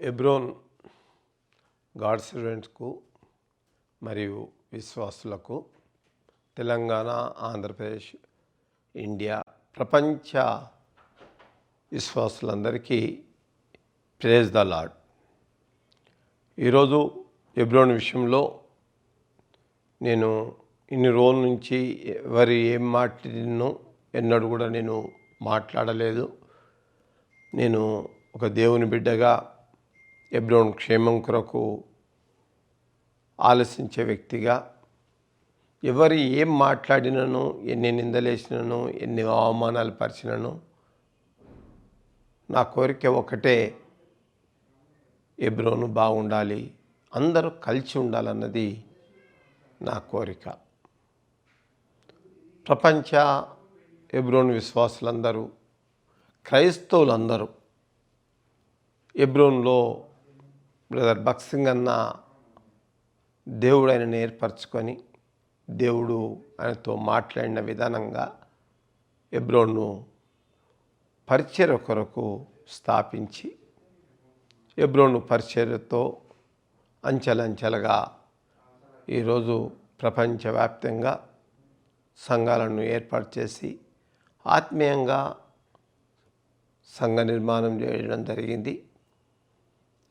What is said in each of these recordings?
ఎబ్రోన్ God స్టూడెంట్స్కు మరియు విశ్వాసులకు Telangana Andhra Pradesh India ప్రపంచ విశ్వాసులందరికీ ప్రేజ్ ద లాడ్ ఈరోజు ఎబ్రోన్ విషయంలో నేను ఇన్ని రోజుల నుంచి ఎవరు ఏం మాట్లాడినో ఎన్నడూ కూడా నేను మాట్లాడలేదు. నేను ఒక దేవుని బిడ్డగా ఎబ్రోన్ క్షేమం కొరకు ఆలోచించే వ్యక్తిగా ఎవరు ఏం మాట్లాడినను ఎన్ని నిందలేసినను ఎన్ని అవమానాలు పరిచినను నా కోరిక ఒకటే ఎబ్రోను బాగుండాలి అందరూ కలిసి ఉండాలన్నది నా కోరిక. ప్రపంచ ఎబ్రోన్ విశ్వాసులందరూ క్రైస్తవులందరూ ఎబ్రోన్లో బ్రదర్ బక్సింగ్ అన్న దేవుడు ఆయన ఏర్పరచుకొని దేవుడు ఆయనతో మాట్లాడిన విధానంగా ఎబ్రోన్ను పరిచయ కొరకు స్థాపించి ఎబ్రోను పరిచర్యతో అంచెలంచెలుగా ఈరోజు ప్రపంచవ్యాప్తంగా సంఘాలను ఏర్పాటు చేసి ఆత్మీయంగా సంఘ నిర్మాణం చేయడం జరిగింది.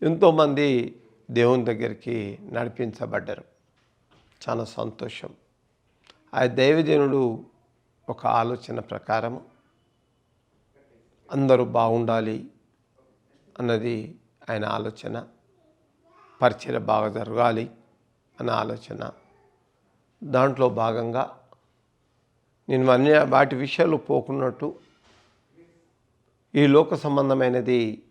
ఎంతోమంది దేవుని దగ్గరికి నడిపించబడ్డారు. చాలా సంతోషం. ఆ దైవజనుడు ఒక ఆలోచన ప్రకారం అందరూ బాగుండాలి అన్నది ఆయన ఆలోచన. పరిచయ బాగా జరగాలి అన్న ఆలోచన. దాంట్లో భాగంగా నేను అన్ని వాటి విషయాలు పోకున్నట్టు ఈ లోక సంబంధమైనది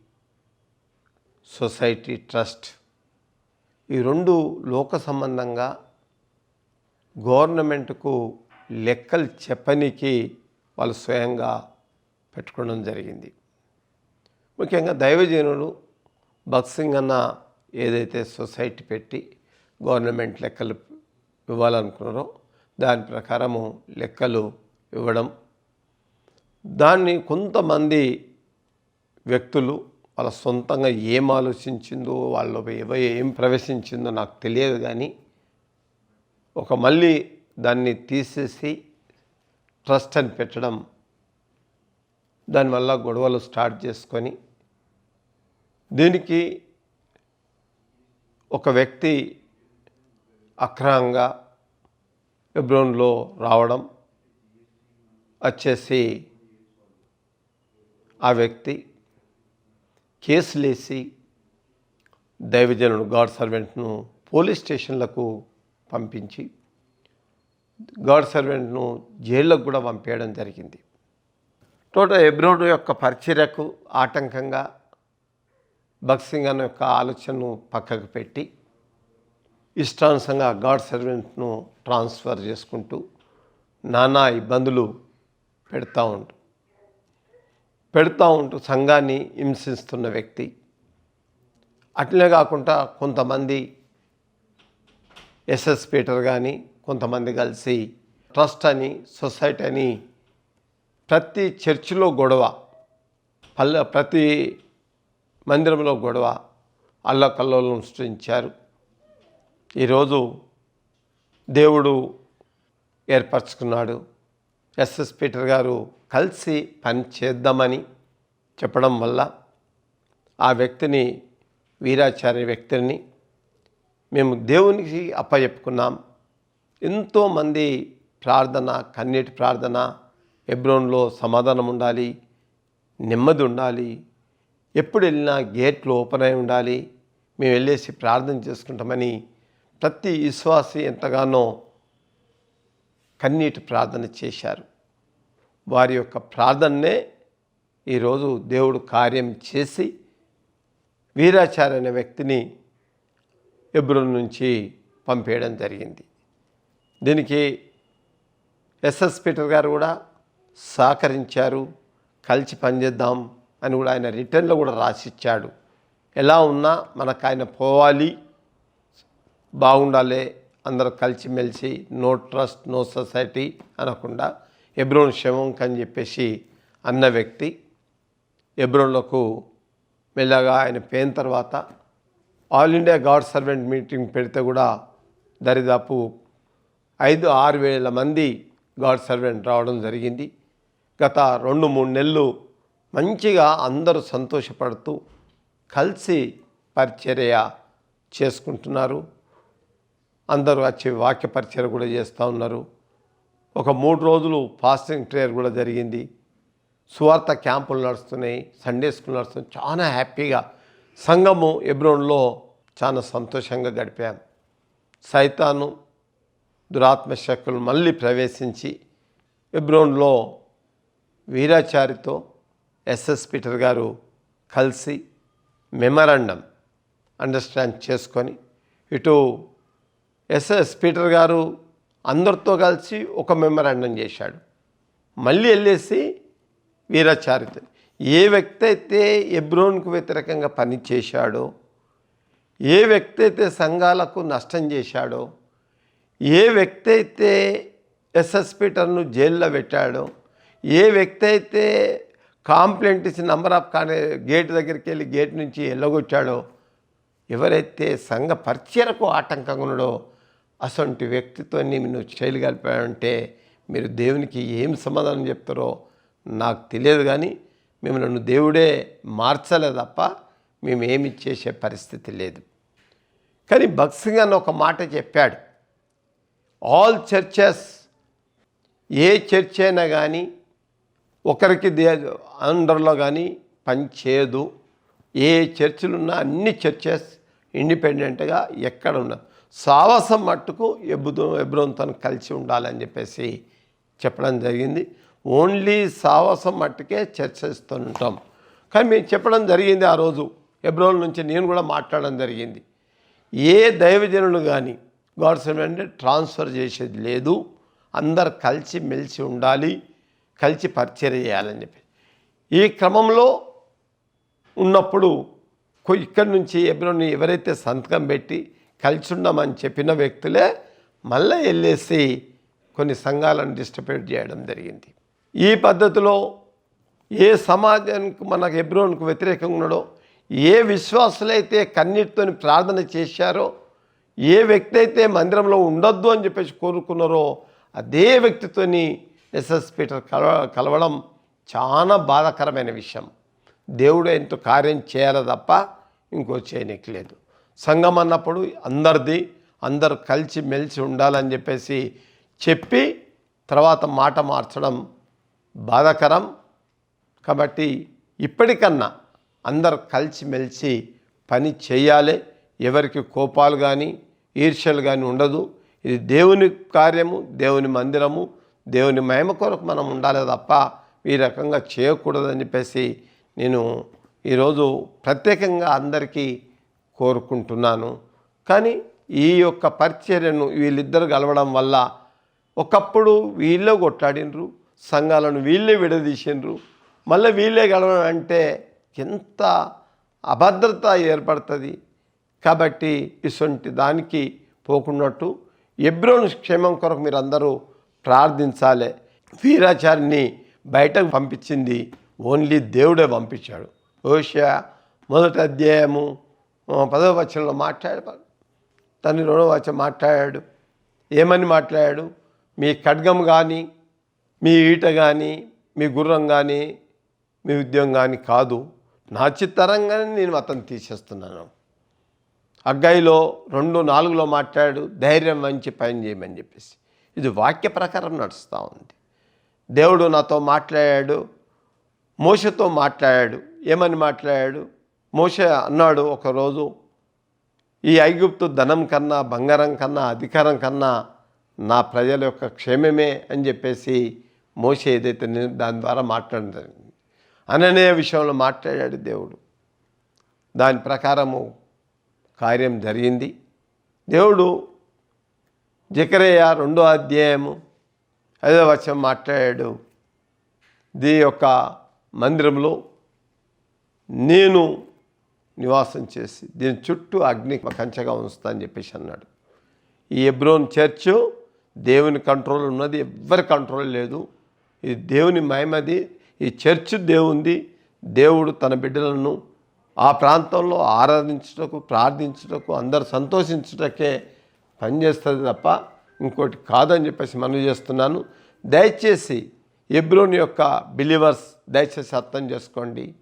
సొసైటీ ట్రస్ట్. ఈ రెండు లోక సంబంధంగా గవర్నమెంట్కు లెక్కలు చెప్పనికి వాళ్ళు స్వయంగా పెట్టుకోవడం జరిగింది. ముఖ్యంగా దైవజనులు బక్సింగ్ అన్న ఏదైతే సొసైటీ పెట్టి గవర్నమెంట్ లెక్కలు ఇవ్వాలనుకున్నారో దాని ప్రకారము లెక్కలు ఇవ్వడం. దాన్ని కొంతమంది వ్యక్తులు వాళ్ళ సొంతంగా ఏం ఆలోచించిందో వాళ్ళు ఏం ప్రవేశించిందో నాకు తెలియదు కానీ ఒక మళ్ళీ దాన్ని తీసేసి ట్రస్ట్ అని పెట్టడం దానివల్ల గొడవలు స్టార్ట్ చేసుకొని దీనికి ఒక వ్యక్తి అక్రమంగా ఎబ్రోన్లో రావడం వచ్చేసి ఆ వ్యక్తి కేసులేసి దైవజనుడు గాడ్ సర్వెంట్ను పోలీస్ స్టేషన్లకు పంపించి గాడ్ సర్వెంట్ను జైళ్ళకు కూడా పంపేయడం జరిగింది. టోటల్ ఎబ్రోడ్ యొక్క పరిచర్యకు ఆటంకంగా భక్సింగ్ అన్న యొక్క ఆలోచనను పక్కకు పెట్టి ఇష్టానుసంగా గాడ్ సర్వెంట్ను ట్రాన్స్ఫర్ చేసుకుంటూ నానా ఇబ్బందులు పెడతా ఉంటూ పెడతా ఉంటూ సంఘాన్ని హింసిస్తున్న వ్యక్తి. అట్లనే కాకుండా కొంతమంది ఎస్ఎస్ పీటర్ కానీ కొంతమంది కలిసి ట్రస్ట్ అని సొసైటీ అని ప్రతి చర్చిలో గొడవ పల్లె ప్రతి మందిరంలో గొడవ అల్లకల్లోలను సృష్టించారు. ఈరోజు దేవుడు ఏర్పరచుకున్నాడు. ఎస్ఎస్ పీటర్ గారు కలిసి పని చేద్దామని చెప్పడం వల్ల ఆ వ్యక్తిని వీరాచార్య వ్యక్తిని మేము దేవునికి అప్పచెప్పుకున్నాం ఎంతోమంది ప్రార్థన కన్నీటి ప్రార్థన ఎబ్రోన్లో సమాధానం ఉండాలి నెమ్మది ఉండాలి ఎప్పుడు వెళ్ళినా గేట్లు ఓపెన్ అయి ఉండాలి మేము వెళ్ళేసి ప్రార్థన చేసుకుంటామని ప్రతి విశ్వాసి ఎంతగానో కన్నీటి ప్రార్థన చేశారు. వారి యొక్క ప్రార్థననే ఈరోజు దేవుడు కార్యం చేసి వీరాచార్య అనే వ్యక్తిని ఎబ్రోన్ నుంచి పంపేయడం జరిగింది. దీనికి ఎస్ఎస్ పీటర్ గారు కూడా సహకరించారు. కలిసి పనిచేద్దాం అని కూడా ఆయన రిటర్న్లో కూడా రాసిచ్చాడు. ఎలా ఉన్నా మనకు ఆయన పోవాలి బాగుండాలి అందరూ కలిసిమెలిసి నో ట్రస్ట్ నో సొసైటీ అనకుండా ఎబ్రోన్ శవంక్ అని చెప్పేసి అన్న వ్యక్తి ఎబ్రోన్లకు మెల్లగా ఆయన పోయిన తర్వాత all India god servant meeting పెడితే కూడా దరిదాపు ఐదు ఆరు వేల మంది గాడ్ సర్వెంట్ రావడం జరిగింది. గత రెండు మూడు నెలలు మంచిగా అందరూ సంతోషపడుతూ కలిసి పరిచర్య చేసుకుంటున్నారు. అందరూ వచ్చి వాక్య పరిచయం కూడా చేస్తూ ఉన్నారు. ఒక మూడు రోజులు ఫాస్టింగ్ ప్రేయర్ కూడా జరిగింది. సువార్త క్యాంపులు నడుస్తున్నాయి. సండే స్కూల్ నడుస్తున్నాయి చాలా హ్యాపీగా సంఘము ఎబ్రోన్లో చాలా సంతోషంగా గడిపాం సైతాను దురాత్మ శక్తులు మళ్ళీ ప్రవేశించి ఎబ్రోన్లో వీరాచారితో ఎస్ఎస్ పీటర్ గారు కలిసి మెమరాండం అండర్స్టాండ్ చేసుకొని ఇటు ఎస్ఎస్ పీటర్ గారు అందరితో కలిసి ఒక మెమరాండం చేశాడు. మళ్ళీ వెళ్ళేసి వీరాచారిత ఏ వ్యక్తి అయితే ఎబ్రోన్కు వ్యతిరేకంగా పనిచేశాడో ఏ వ్యక్తి అయితే సంఘాలకు నష్టం చేశాడో ఏ వ్యక్తి అయితే ఎస్ఎస్ పీటర్ను జైల్లో పెట్టాడో ఏ వ్యక్తి అయితే కాంప్లైంట్ ఇచ్చి నంబర్ ఆఫ్ కానీ గేట్ దగ్గరికి వెళ్ళి గేట్ నుంచి వెళ్ళగొచ్చాడో ఎవరైతే సంఘ పరిచయకు ఆటంకంగా ఉన్నాడో అసంటి వ్యక్తితో నువ్వు శైలి మీరు దేవునికి ఏం సమాధానం చెప్తారో నాకు తెలియదు కానీ మిమ్మల్ని దేవుడే మార్చలే తప్ప మేము ఏమి చేసే పరిస్థితి లేదు. కానీ భక్సింగ్ అన్న ఒక మాట చెప్పాడు. ఆల్ చర్చెస్ ఏ చర్చ్ అయినా కానీ ఒకరికి దే అండర్లో కానీ పనిచేయదు ఏ చర్చిలున్నా అన్ని చర్చెస్ ఇండిపెండెంట్గా ఎక్కడ ఉన్నా సావాసం మట్టుకు ఎబ్బుతో ఎబ్రోన్తో కలిసి ఉండాలని చెప్పేసి చెప్పడం జరిగింది. ఓన్లీ సావాసం మట్టుకే చర్చిస్తుంటాం. కానీ మేము చెప్పడం జరిగింది ఆ రోజు. ఎబ్రోన్ నుంచి నేను కూడా మాట్లాడడం జరిగింది. ఏ దైవజనులు కానీ గాడ్స్ అంటే ట్రాన్స్ఫర్ చేసేది లేదు. అందరు కలిసి మెలిసి ఉండాలి. కలిసి పరిచయం చేయాలని చెప్పి. ఈ క్రమంలో ఉన్నప్పుడు ఇక్కడి నుంచి ఎబ్రోని ఎవరైతే సంతకం పెట్టి కలిసి ఉండమని చెప్పిన వ్యక్తులే మళ్ళీ వెళ్ళేసి కొన్ని సంఘాలను డిస్ట్రిబ్యూట్ చేయడం జరిగింది. ఈ పద్ధతిలో ఏ సమాజానికి మనకు ఎబ్రోన్కు వ్యతిరేకంగా ఉన్నాడో ఏ విశ్వాసులైతే కన్నీటితోని ప్రార్థన చేశారో ఏ వ్యక్తి అయితే మందిరంలో ఉండొద్దు అని చెప్పేసి కోరుకున్నారో అదే వ్యక్తితోని ఎస్ఎస్ పీటర్ కలవ కలవడం చాలా బాధాకరమైన విషయం. దేవుడు ఎంతో కార్యం చేయాలి తప్ప ఇంకో చేయనీకి లేదు. సంఘం అన్నప్పుడు అందరిది అందరు కలిసి మెలిసి ఉండాలని చెప్పేసి చెప్పి తర్వాత మాట మార్చడం బాధాకరం. కాబట్టి ఇప్పటికన్నా అందరు కలిసిమెలిసి పని చేయాలి. ఎవరికి కోపాలు కానీ ఈర్ష్యలు కానీ ఉండదు. ఇది దేవుని కార్యము దేవుని మందిరము దేవుని మహిమ కొరకు మనం ఉండాలి తప్ప ఈ రకంగా చేయకూడదని చెప్పేసి నేను ఈరోజు ప్రత్యేకంగా అందరికీ కోరుకుంటున్నాను. కానీ ఈ యొక్క పరిచర్యను వీళ్ళిద్దరు కలవడం వల్ల ఒకప్పుడు వీళ్ళే కొట్లాడినరు సంఘాలను వీళ్ళే విడదీసిండ్రు మళ్ళీ వీళ్ళే గెలవడం అంటే ఎంత అభద్రత ఏర్పడుతుంది. కాబట్టి ఇటువంటి దానికి పోకున్నట్టు ఎబ్రోను క్షేమం కొరకు మీరు అందరూ ప్రార్థించాలి. వీరాచారిని బయటకు పంపించింది ఓన్లీ దేవుడే పంపించాడు. ఓషా మొదటి అధ్యాయము పదవ వచనంలో మాట్లాడు తను రెండవ వచనం మాట్లాడాడు. ఏమని మాట్లాడాడు? మీ ఖడ్గం కానీ మీ ఈట కానీ మీ గుర్రం కానీ మీ ఉద్యోగం కానీ కాదు. నా చిత్తరంగానే నేను అతను తీసేస్తున్నాను. అగ్గాయిలో రెండు నాలుగులో మాట్లాడు ధైర్యం మంచి పని చేయమని చెప్పేసి. ఇది వాక్య ప్రకారం నడుస్తూ ఉంది. దేవుడు నాతో మాట్లాడాడు మోసతో మాట్లాడాడు ఏమని మాట్లాడాడు? మోషే అన్నాడు ఒకరోజు ఈ ఐగుప్తు ధనం కన్నా బంగారం కన్నా అధికారం కన్నా నా ప్రజల యొక్క క్షేమమే అని చెప్పేసి మోసే ఏదైతే నేను దాని ద్వారా మాట్లాడడం జరిగింది అననే విషయంలో మాట్లాడాడు దేవుడు. దాని ప్రకారము కార్యం జరిగింది. దేవుడు జకరయ్య రెండో అధ్యాయము ఐదో వర్షం మాట్లాడాడు దీ యొక్క మందిరంలో నేను నివాసం చేసి దీని చుట్టూ అగ్ని కంచగా ఉంచుతా అని చెప్పేసి అన్నాడు. ఈ ఎబ్రోన్ చర్చ్ దేవుని కంట్రోల్ ఉన్నది ఎవ్వరి కంట్రోల్ లేదు. ఇది దేవుని మహిమది ఈ చర్చ్ దేవుంది. దేవుడు తన బిడ్డలను ఆ ప్రాంతంలో ఆరాధించుటకు ప్రార్థించుటకు అందరు సంతోషించుటకే పనిచేస్తుంది తప్ప ఇంకోటి కాదని చెప్పేసి మనవి చేస్తున్నాను. దయచేసి ఎబ్రోన్ యొక్క బిలీవర్స్ దయచేసి అర్థం చేసుకోండి.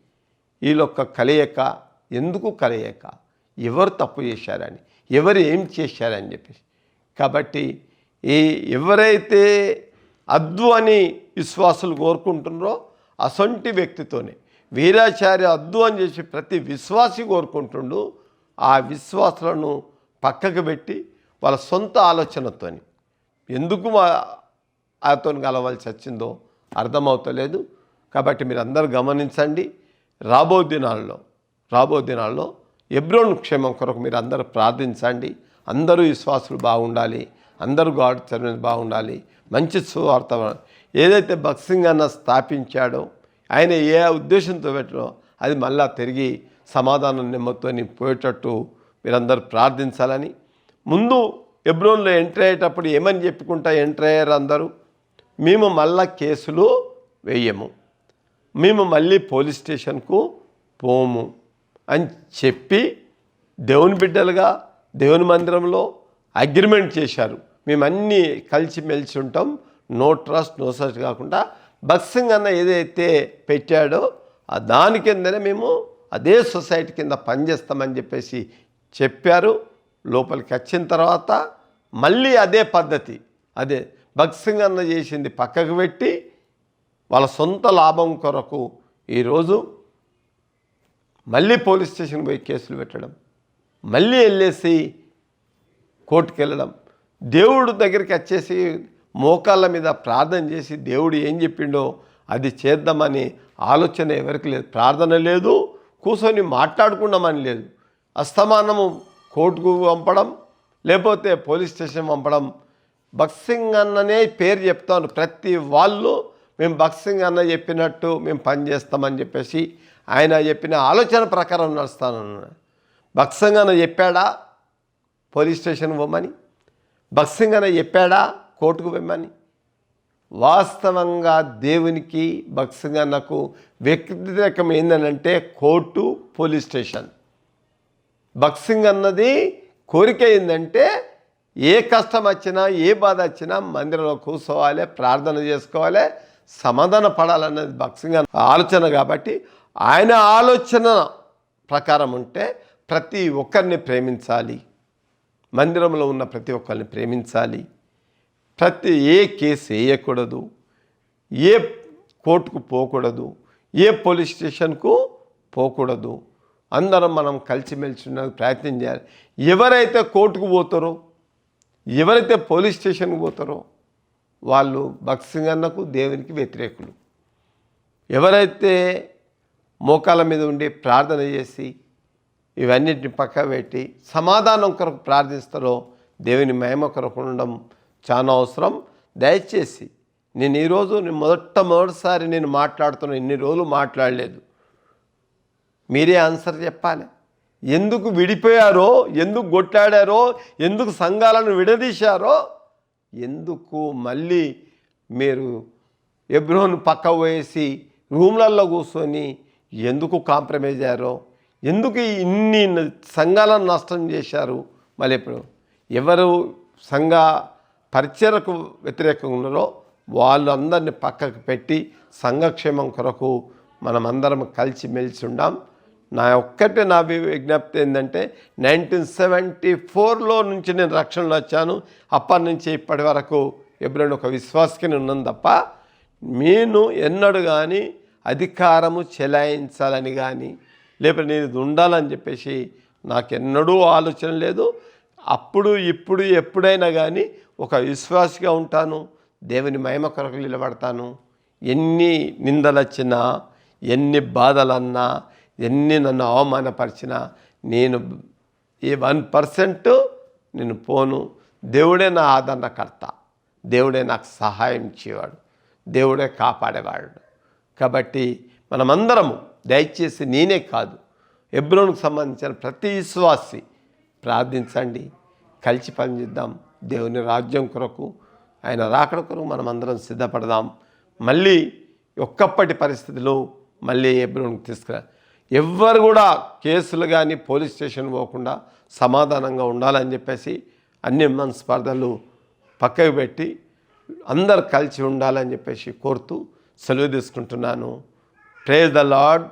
వీళ్ళొక్క కలయిక ఎందుకు కలయక? ఎవరు తప్పు చేశారని ఎవరు ఏం చేశారని చెప్పేసి. కాబట్టి ఈ ఎవరైతే అద్దు అని విశ్వాసులు కోరుకుంటున్నారో అసొంటి వ్యక్తితోనే వీరాచార్య అద్దు అని చేసి ప్రతి విశ్వాసి కోరుకుంటుండు ఆ విశ్వాసులను పక్కకు పెట్టి వాళ్ళ సొంత ఆలోచనతోని. ఎందుకు మా అతను కలవాల్సి వచ్చిందో అర్థమవుతలేదు. కాబట్టి మీరు అందరూ గమనించండి. రాబో దినాల్లో రాబో దినాల్లో ఎబ్రోన్ క్షేమం కొరకు మీరు అందరూ ప్రార్థించండి. అందరూ విశ్వాసులు బాగుండాలి. అందరూ గాడ్ సర్వెంట్ బాగుండాలి. మంచి సువార్త ఏదైతే బక్సింగ్ అన్న స్థాపించాడో ఆయన ఏ ఉద్దేశంతో పెట్టడో అది మళ్ళా తిరిగి సమాధానం నెమ్మతో పోయేటట్టు మీరందరూ ప్రార్థించాలని. ముందు ఎబ్రోన్లో ఎంటర్ అయ్యేటప్పుడు ఏమని చెప్పుకుంటా ఎంటర్ అయ్యారు అందరూ? మేము మళ్ళా కేసులు వేయము. మేము మళ్ళీ పోలీస్ స్టేషన్కు పోము. అని చెప్పి దేవుని బిడ్డలుగా దేవుని మందిరంలో అగ్రిమెంట్ చేశారు. మేమన్నీ కలిసి మెలిసి ఉంటాం. నో ట్రస్ట్ నో సస్ట్ కాకుండా బక్సింగ్ అన్న ఏదైతే పెట్టాడో ఆ దాని కిందనే మేము అదే సొసైటీ కింద పనిచేస్తామని చెప్పేసి చెప్పారు. లోపలికి వచ్చిన తర్వాత మళ్ళీ అదే పద్ధతి. అదే బక్సింగ్ అన్న చేసింది పక్కకు పెట్టి వాళ్ళ సొంత లాభం కొరకు ఈరోజు మళ్ళీ పోలీస్ స్టేషన్ పోయి కేసులు పెట్టడం మళ్ళీ వెళ్ళేసి కోర్టుకు వెళ్ళడం దేవుడు దగ్గరికి వచ్చేసి మోకాళ్ళ మీద ప్రార్థన చేసి దేవుడు ఏం చెప్పిండో అది చేద్దామని ఆలోచన ఎవరికి లేదు. ప్రార్థన లేదు కూర్చొని మాట్లాడుకుందామని లేదు. అస్తమానము కోర్టుకు పంపడం లేకపోతే పోలీస్ స్టేషన్ పంపడం. బక్సింగ్ అన్ననే పేరు చెప్తాను. ప్రతి వాళ్ళు మేము బక్సింగ్ అన్న చెప్పినట్టు మేము పని చేస్తామని చెప్పేసి ఆయన చెప్పిన ఆలోచన ప్రకారం నడుస్తాను బక్సింగ్ అన్న చెప్పాడా? Police station పోమని. బక్సింగ్ అన్న చెప్పాడా? కోర్టుకు వెళ్ళమని వాస్తవంగా దేవునికి భక్సంగా నాకు వ్యతిరేకం ఏందనంటే కోర్టు పోలీస్ స్టేషన్. భక్సింగ్ అన్నది కోరిక ఏంటంటే ఏ కష్టం వచ్చినా ఏ బాధ వచ్చినా మందిరంలో కూర్చోవాలి ప్రార్థన చేసుకోవాలి సమాధాన పడాలన్నది భక్సింగ్ ఆలోచన కాబట్టి ఆయన ఆలోచన ప్రకారం ఉంటే ప్రతి ఒక్కరిని ప్రేమించాలి. మందిరంలో ఉన్న ప్రతి ఒక్కరిని ప్రేమించాలి. ప్రతి ఏ కేసు వేయకూడదు. ఏ కోర్టుకు పోకూడదు. ఏ పోలీస్ స్టేషన్కు పోకూడదు. అందరం మనం కలిసిమెలిసి ఉండడానికి ప్రయత్నం చేయాలి. ఎవరైతే కోర్టుకు పోతారో ఎవరైతే పోలీస్ స్టేషన్కి పోతారో వాళ్ళు బక్సింగ్ అన్నకు దేవునికి వ్యతిరేకులు. ఎవరైతే మోకాల మీద ఉండి ప్రార్థన చేసి ఇవన్నిటిని పక్క పెట్టి సమాధానం కొరకు ప్రార్థిస్తారో దేవుని మహిమ కొరకు ఉండడం చాలా అవసరం. దయచేసి నేను ఈరోజు నేను మొదటమొదటిసారి నేను మాట్లాడుతున్నా ఇన్ని రోజులు మాట్లాడలేదు. మీరే ఆన్సర్ చెప్పాలి. ఎందుకు విడిపోయారో ఎందుకు కొట్లాడారో ఎందుకు సంఘాలను విడదీశారో ఎందుకు మళ్ళీ మీరు ఎబ్రోను పక్క వేసి రూమ్లలో కూర్చొని ఎందుకు కాంప్రమైజ్ అయ్యారో? ఎందుకు ఇన్ని సంఘాలను నష్టం చేశారు? మళ్ళీ ఇప్పుడు ఎవరు సంఘ పరిచయకు వ్యతిరేకంగా ఉన్నారో వాళ్ళందరినీ పక్కకు పెట్టి సంఘక్షేమం కొరకు మనమందరం కలిసి మెలిసి ఉండాం. నా ఒక్కటే నా విజ్ఞప్తి ఏంటంటే నైన్టీన్ సెవెంటీ ఫోర్లో నుంచి నేను రక్షణలో వచ్చాను. అప్పటి నుంచి ఇప్పటి వరకు ఎప్పుడైనా ఒక విశ్వాసకి ఉన్నాను తప్ప నేను ఎన్నడు కానీ అధికారము చెలాయించాలని కానీ లేకపోతే నేను ఇది ఉండాలని చెప్పేసి నాకు ఎన్నడూ ఆలోచన లేదు. అప్పుడు ఇప్పుడు ఎప్పుడైనా కానీ ఒక విశ్వాసిగా ఉంటాను దేవుని మహిమ కొరకు నిలబడతాను. ఎన్ని నిందలొచ్చినా ఎన్ని బాధలన్నా ఎన్ని నన్ను అవమానపరిచినా నేను ఈ వన్ పర్సెంట్ నేను పోను. దేవుడే నా ఆదరణకర్త. దేవుడే నాకు సహాయం ఇచ్చేవాడు దేవుడే కాపాడేవాడు. కాబట్టి మనమందరము దయచేసి నేనే కాదు. ఎబ్రోన్కు సంబంధించిన ప్రతి విశ్వాసి ప్రార్థించండి. కలిసి పనిచేద్దాం. దేవుని రాజ్యం కొరకు ఆయన రాకడ కొరకు మనమందరం సిద్ధపడదాం. మళ్ళీ ఒక్కప్పటి పరిస్థితిలో మళ్ళీ ఎబ్రోన్కి తీసుకురా. ఎవ్వరు కూడా కేసులు కానీ పోలీస్ స్టేషన్ పోకుండా సమాధానంగా ఉండాలని చెప్పేసి అన్ని మన స్పర్ధలు పక్కకు పెట్టి అందరు కలిసి ఉండాలని చెప్పేసి కోరుతూ సెలవు తీసుకుంటున్నాను. Praise the lord